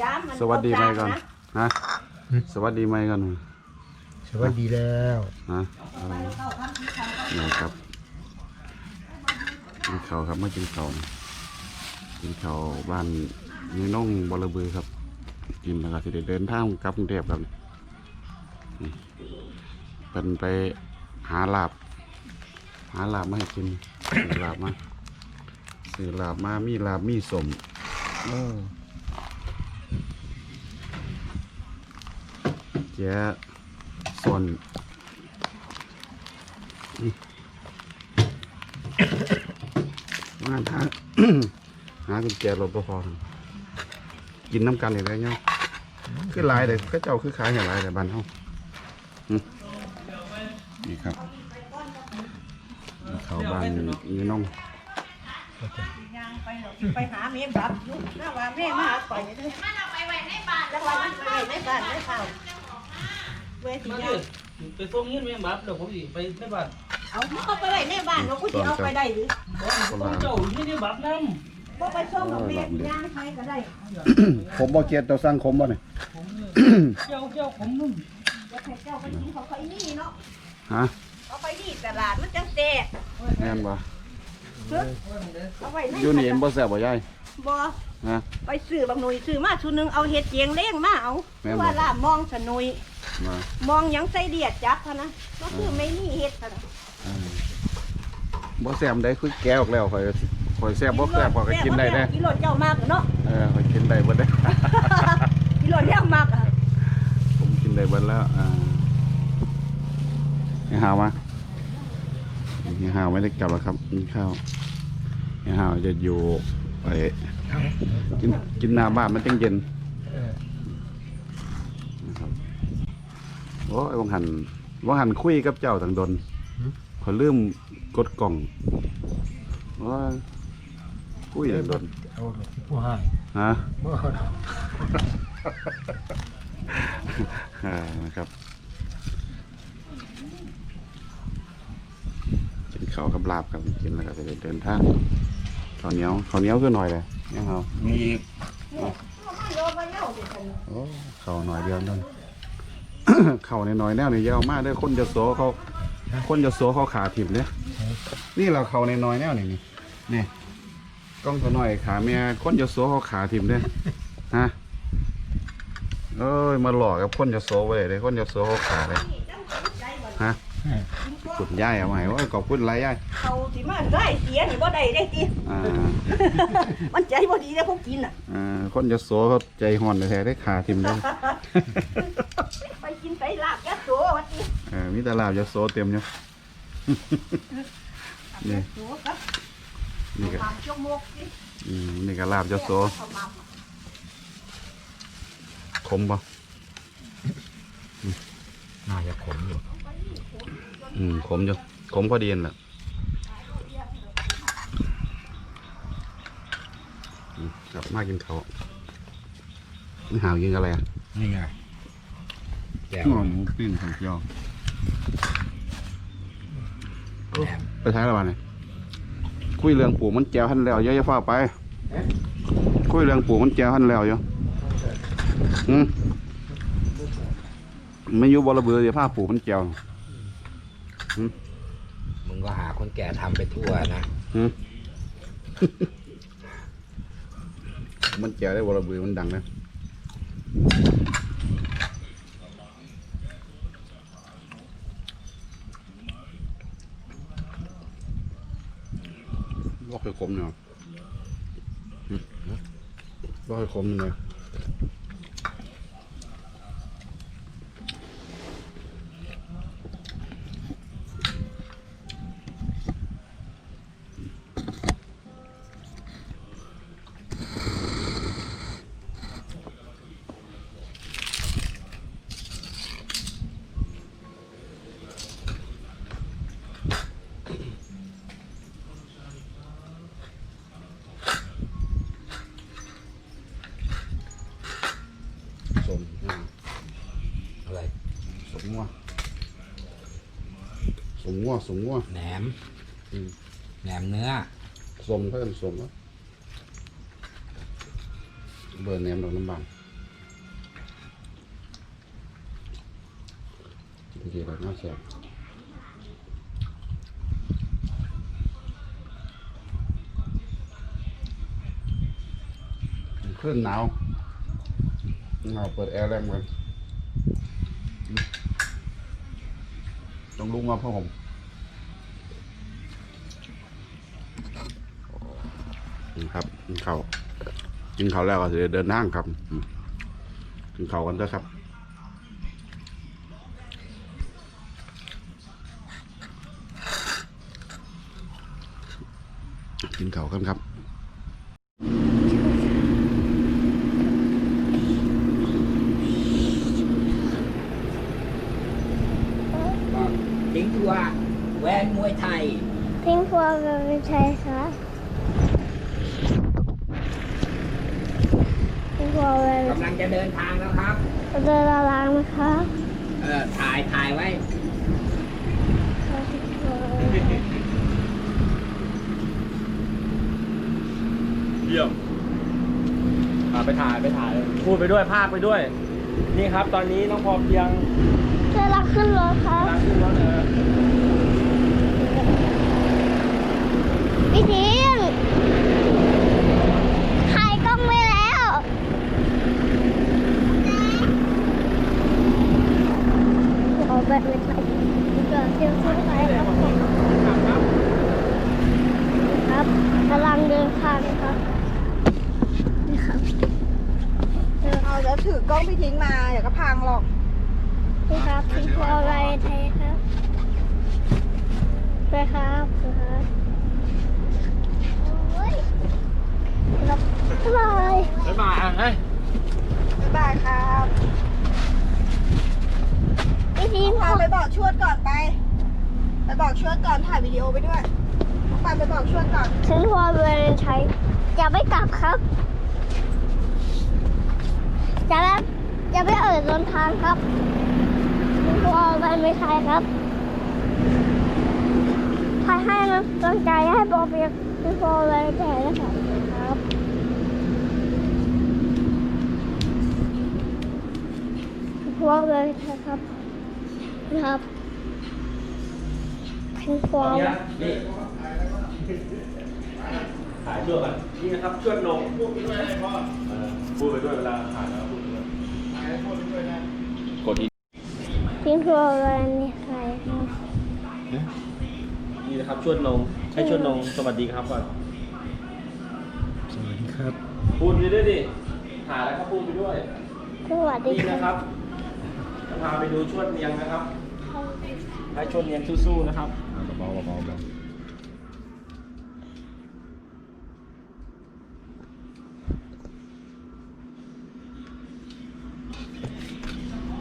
ย้ำมันสวัสดีไหมเอาก่อนจาะฮะสวัสดีไหมก่อนสวัสดีแล้วฮะเอานี่ครับกินข้าวครับมากินข้าวกินข้าวบ้านนี่น้องบอระบือครับ กินแล้วก็สิได้เดินทางกลับกรุงเทพครับนี่เป็นไปหาลาบ หาลาบมาให้กินซื้อลาบมาซื้อลาบมามีลาบมีสมเออ แจ๊ะส่วนนี่มาหาหากุญแจรถบ่พอกินน้ำกันอย่างไรเนาะคือหลายเลยก็เจ้าคือขายอย่างไรแต่บ้านเฮาหึนี่ครับเขาบ้านนี่น้องย่างไปหรอกไปหาแม่บับอยู่น่าว่าแม่มาหาไปเลยเด้อจังหวะมันไปในบ้านในเผาเวทีมาย่าดิงไปส่งเงินแม่บับเดี๋ยวผมสิไปในบ้านเอามันเอาไปไว้ในบ้านเราก็สิเอาไปได้หรือต้องเจ้าอยู่ในบับน้บ่ไปส่งกับแม่ที่ย่างไปก็ได้ผมบ่เกียดเราสร้างคมบ่เนี่ยำเจ้าเจ้าผมนุ่มบ่ให้เจ้าไปกินเขาไปนี่เนาะฮะเอาไปนี่ตลาดมันจังแซ่แม่นบ่เด้อเอาไว้ในอยู่นี่เห็นบ่แซ่บบ่ยายบ่ฮะไปซื้อบางหน่วยซื้อมาชุดหนึงเอาเห็ดเจียงเล้งมาเอาแม่นบ่ว่าล่ามองสนุย มามองหยังใส่เดียดจับพะนะก็คือไม่มีเห็ดพะนะอ่าบ่แซ่บได้คือแก้ออกแล้วข่อยข่อยแซ่บบ่แซ่บข่อยก็กินได้เด้กิโลเจ้ามากอะเนาะเออข่อยกินได้เบิดเด้ กิโลเจ้ามากอะผมกินได้เบิดแล้ว อ่าให้หาวมาให้หาวไม่ได้กลับหรอกครับกินข้าวให้หาวจะอยู่ไปกินกินหน้าบ้านมันจังเย็น เออ นะครับโอ้ยวังหันวังหันคุยกับเจ้าต่างดนขอยลืมกดกล่องโอ้ยคุยต่างดนเอาผู้ให้ฮะเมื่ออ่านะครับกินข้าวกับลาบครับกินแล้วก็จะเดินทางข้าวเหนียวข้าวเหนียวคือหน่อยเลยเนี่ยเขามีโยนมาเน่าสิฉันโอ้ข้าวหน่อยเดียวนั่น ข้าวน้อยๆแนวนี่อยาวมากเด้อคนจะโสเขา คนจะโสเขาขาถิ่มเนี่ยนี่เราข้าวน้อยๆแนวนี่นี่นี่กล้องตัวน้อยขาเมียคนจะโสเขาขาถิ่มเนี่ยฮะเอ้ยมาหลอกกับคนจะโสไว้เลยคนจะโสเขาขาเลยฮะขุดย่ายเอาไว้ว่าขอบคุณไรย่ายเขาสิมาได้เสียนี่บ่ได้ได้ติอ่ามันใจบ่ดีแล้วพวกกินน่ะอ่าคนจะโสเขาใจห่อนแท้ๆได้ขาทิมเลยไป กินไปลาบยะโสว่าติเออมีแตลาบจะโสเต็มอยู่ นี่โสครับนี่ก็ความชั่วโมงสิอืมนี่ก็ลาบจะโสเขามาขมปะน่าจะขมอยู่อืมขมอยู่ขมพอดีนั่นแหละอืมกลับมากินเขาวนี่หาวกินอะไรอะนี่ไง แก้วหมูปิ้งของเจียวแหนมไปใช้อะไรวะเนี่ยคุยเรื่องปลูกมันแจวหันแล้วเยอะๆฟ้าไป คุยเรื่องปลูกมันแจวหันแล้วอยู่อืมไม่อยู่บระเบือเดี๋ยวผ้าปลูกมันแจวมึงก็หาคนแก่ทำไปทั่วนะอืม มันแจวได้บระเบือมันดังนะว่าเคย ขมเนาะอืมว่าเคยขมเลย สมงัวสมงัวแหนมอืมแหนมเนื้อ สมเพิ่มสมแล้วเบอร์แหนมดอกน้ำบางจริงๆแบบน่าแซ่บขึ้นหนาวหนาวเปิดแอร์แรงมัน ต้องลุกมาพ่อผมนี่ครับกินข้าวกินข้าวแล้วก็จะเดินทางครับกินข้าวกันเถอะครับกินข้าวกันครับ ทิ้งตัวแวนมวยไทย ทิ้งพวงเป็นชัยครับทิ้งพวงเป็นกำลังจะเดินทางแล้วครับ เดินลางนะครับเออถ่ายถ่ายไว้ ทิ้งพวงเป็นเยี่ยมอ่าไปถ่ายไปถ่าย พูดไปด้วยภาคไปด้วย นี่ครับ ตอนนี้น้องพอเพียง เชิญเราขึ้นรถครับกขึ้นรถเออพี่ทิ้งถ่ายกล้องไว้แล้ว เอาแบบไม่ถ่ายเกิดเที่ยวขึ้นไปครับครับกำลังเดินทางครับนี่ครับ เอาแล้วถือกล้องพี่ทิ้งมาเดี๋ยวก็พังหรอก นี่ครับทิ้งพวงอะไรไทยครับไปครับไปครับโอ้ยครับบ๊ายบายบ๊ายบายอะเฮ้ยบ๊ายบายครับพี่ทิ้งพาไปบอกชวดก่อนไป ไปบอกชวดก่อนถ่ายวิดีโอไปด้วยน้องปานไปบอกชวดก่อนทิ้งพวงอะไรไทยอย่าไม่กลับครับจะไม่จะไม่เอ่ยเดินทางครับทิ้ง พวงอะไรไทยครับถ่ายให้นะกำลังใจให้บอกเพียงทิ้งพวงอะไรไทยนะครับครับทิ้งพวงอะไรไทยครับนะครับทิ้งพวงนี่ถ่ายช่วยกันนี่นะครับช่วยนงพูดไปด้วยพ่อพูดไปด้วยเวลาถ่ายแล้วพูดไปด้วยกดอีก ทิ้งทัวร์อะไรนี่ใครครับนี่นะครับช่วยนงให้ช่วยนงสวัสดีครับก่อนสวัสดีครับ พูดไปด้วยดิถ่ายแล้วก็พูดไปด้วย สวัสดีนี่คนะครัรับบจะพาไปดูชวดเนียงนะครับ ให้ชวดเนียงสู้ๆนะครับเบาๆเบาๆเบา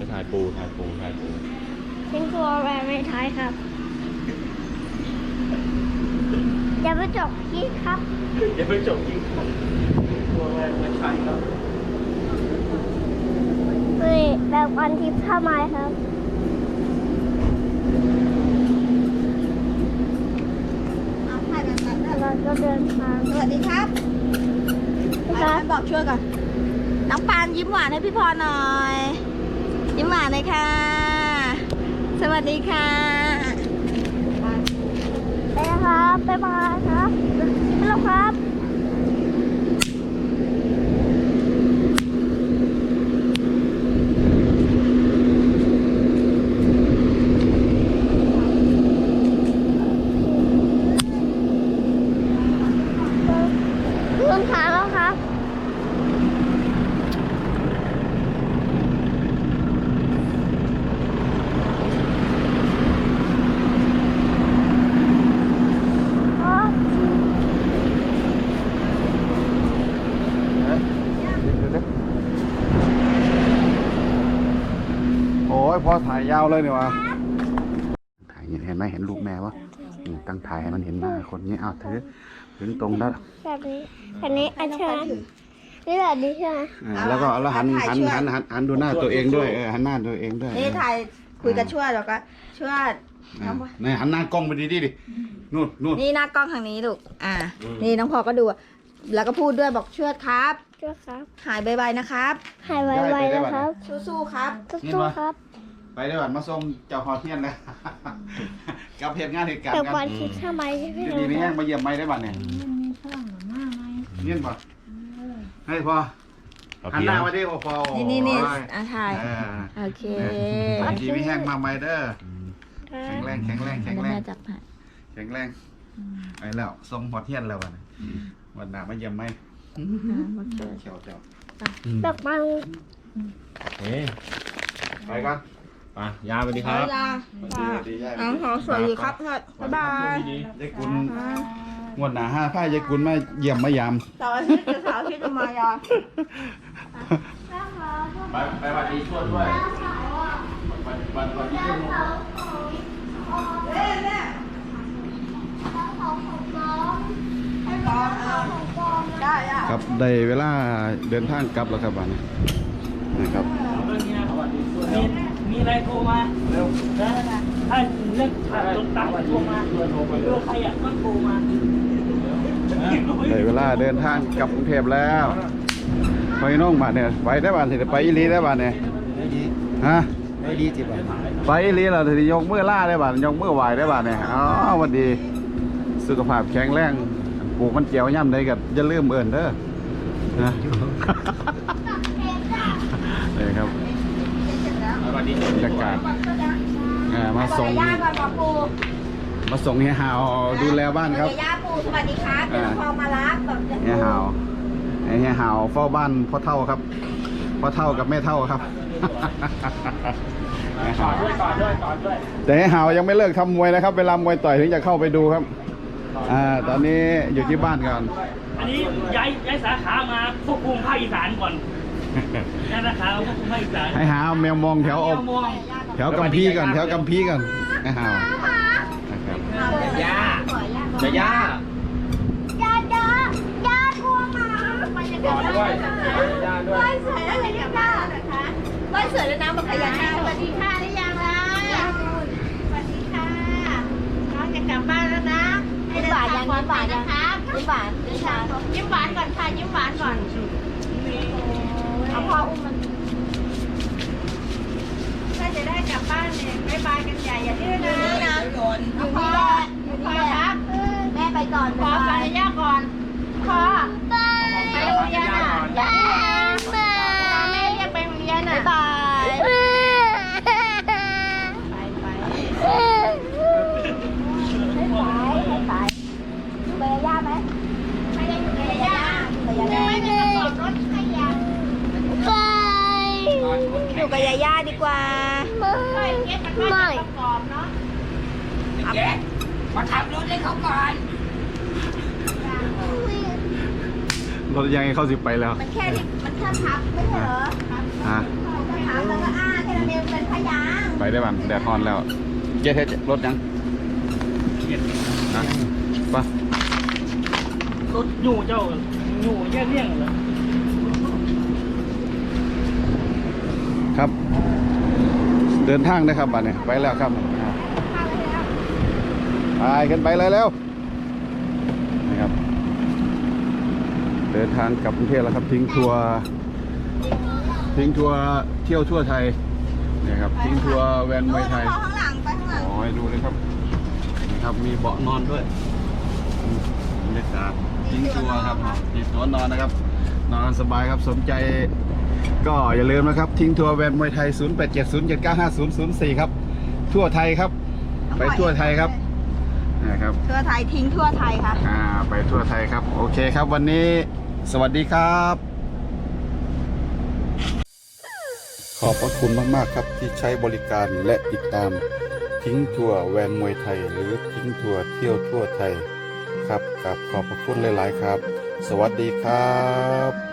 ไปถ่ายปูถ่ายปูถ่ายปู ทิ้งทัวร์อะไรไม่ท้ายครับอย่าไปจบที่ครับ อย่า ไปจบจริงตัวแรกไม่ใช่ครับนี่แบบวันทิพย์ผ้าไม้ครับเอาถ่ายแบบนั้นนะเราก็เดินทางสวัสดีครับไปครับไปบอกชวดก่อน น้องปานยิ้มหวานให้พี่พรหน่อย ยิ้มหวานเลยค่ะ สวัสดีค่ะไปนะครับบ๊ายบายครับไปแล้วครับเดินทางแล้วครับ อ๋อ โอ้ย พอถ่ายยาวเลยเนี่ยวะถ่ายเห็นไหมเห็นรูปแม่วะอืมตั้งถ่ายให้มันเห็นหน้าคนนี้อ้าวถือถึงตรงแล้วแบบนี้อันนี้อันใช่ไหมนี่แบบนี้ใช่ไหมอ่าแล้วก็แล้วหันหันหันหันหันดูหน้าตัวเองด้วยเออหันหน้าตัวเองด้วยนี่ถ่ายคุยกับชวดแล้วก็ชวดอ่านี่หันหน้ากล้องไปดีๆดินู่นนู่นนี่หน้ากล้องทางนี้ลูกอ่า นี่น้องพอก็ดูแล้วก็พูดด้วยบอกชวดครับด้วยครับ หายไวๆนะครับ หายไวๆนะครับ สู้ๆครับ สู้ๆครับ ไปด้วยกันมาส่งเจ้าฮอเทียนเลยกับเหตุงานเหตุการณ์แต่กันวันคิดทำไมไม่อยู่รู้ดีไม่คแย่รังบมาเยี่ยมไม่ได้บัดเนี่ยเยี่ยมป่ะให้พอหันหน้ามาดิพอพอนี่นี่นี่โอ้ยอะถ่าย เออโอเคอยู่ดีไม่แห้งมาไม่เด้อแข็งแรงแข็งแรงแข็งแรงแม่จับให้แข็งแรงไปแล้วส่งฮอเทียนแล้ววันนี้วันหน้ามาเยี่ยมไหมอ่าโอเคเขียวเจ้าดอกไม้เฮ้ยไปก่อน ไปยาสวัสดีครับดีๆย่าน้องขอสวยดีครับบ๊ายบายยายกุลงวดหน้าห้าผ้ายายกุลมาเยี่ยมมายามเสาร์อาทิตย์หรือเสาร์อาทิตย์จะมายาไปไปวันดีช่วยด้วยวันวันวันดีช่วยด้วยได้อะครับได้เวลาเดินทางกลับแล้วครับวันนี้นะครับมี มีอะไรโทรมาเร็วนะถ้าเรื่องขาดตกตังค์โทรมาเรือใครอะก็โทรมาได้เวลาเดินทางกลับกรุงเทพแล้วไปน้องบาทเนี่ยไปได้บาทสิไปอีหลีได้บาทเนี่ยฮะไม่ดีจิบอะไปอีหลีเราสิยกมือล่าได้บาทยกมือไหวได้บาทเนี่ยอ๋อหวันดี สุขภาพแข็งแรงปลูกมันเจียวย่ำได้กับอย่าลืมเอิ่นเด้อนะ นี่ครับ สวัสดี บรรยากาศอ่ามาส่งย่าก่อนหมอปูมาส่งเฮียหาวดูแลบ้านครับ ย่าปูสวัสดีครับเดี๋ยวพอมารับแบบเฮียหาวไอ้เฮียหาวเฝ้าบ้านพ่อเท่าครับพ่อเท่ากับแม่เท่าครับ เฮียหาวด้วยก่อนด้วยก่อนด้วยแต่เฮียหาวยังไม่เลิกทำมวยนะครับ เวลามวยต่อยถึงจะเข้าไปดูครับอ่าตอนนี้อยู่ที่บ้านก่อนอันนี้ย้ายย้ายสาขามาควบคุมภาคอีสานก่อน ย้ายสาขามาควบคุมภาคอีสานให้หาวแมวมองแถวอเอาบมองแถวกัมพีก่อนแถวกัมพีก่อนไอ้หาวนะครับยาจะยายาดาดากลัวหมาก่อนด้วยยาด้วยบ้านสวยแล้วเลยยังบ้านนะคะบ้านสวยแล้วนะบอกขยันสวัสดีค่ะได้ยังล่ะสวัสดีค่ะน้องจะกลับบ้านแล้วนะยิ้มหวานยังยิ้มหวานนะคะยิ้มหวานยิ้มหวานก่อนค่ะยิ้มหวานก่อน เอาพ่ออุ้มมันถ้าจะได้กลับบ้านเนี่ยบ๊ายบายกันใหญ่อย่าดื้อนะนี่นะอยู่อพ่อครับแม่ไปก่อนขอไปย่าก่อนพ่อไปโรงเรียนอะแม่เรียกไปโรงเรียนอะบ๊ายบาย ไปไปให้สายให้สายอยู่กับยาย่าไหมไม่ได้อยู่กับยาย่าอยู่กับยาย่าไม่มีกระเป๋ารถให้ยา อยู่กับยาย่าดีกว่า ไม่เก็บมันไม่ประกอบเนาะมาขับรถให้เขาก่อน รถยังไงเข้าสิบไปแล้วมันแค่นี้มันแค่พับไม่ใช่เหรอฮะพับแล้วก็อ้าแค่นั้นเองเป็นพยางไปได้บันแดดฮอนแล้วเจ๊เทสรถยังอะไปรถอยู่เจ้าอยู่แย่เลี่ยงเหรอ ครับ เดินทางนะครับบัดนี้ไปแล้วครับไปขึ้นไปเลยเร็วนะครับ เดินทางกลับกรุงเทพแล้วครับ ทิ้งทัวร์ทิ้งทัวร์เที่ยวทั่วไทยเนี่ยครับทิ้งทัวร์แวนมวยไทยข้างหลังไปข้างหลังโอ้ยดูเลยครับนี่ครับมีเบาะนอนด้วยอืมบรรยากาศทิ้งทัวร์ครับมีตัวนอนนะครับ นอนสบายครับสนใจ ก็อย่าลืมนะครับ ทิ้งทัวร์แวนมวยไทย 0870795004 ครับ ทั่วไทยครับ ไปทั่วไทยครับนะครับทั่วไทยทิ้งทั่วไทยค่ะอ่าไปทั่วไทยครับ โอเคครับวันนี้สวัสดีครับ ขอบพระคุณมาก ๆ ครับที่ใช้บริการและติดตามทิ้งทัวร์แวนมวยไทย หรือทิ้งทัวร์เที่ยวทั่วไทยครับกับขอบพระคุณหลาย ๆ ครับ สวัสดีครับ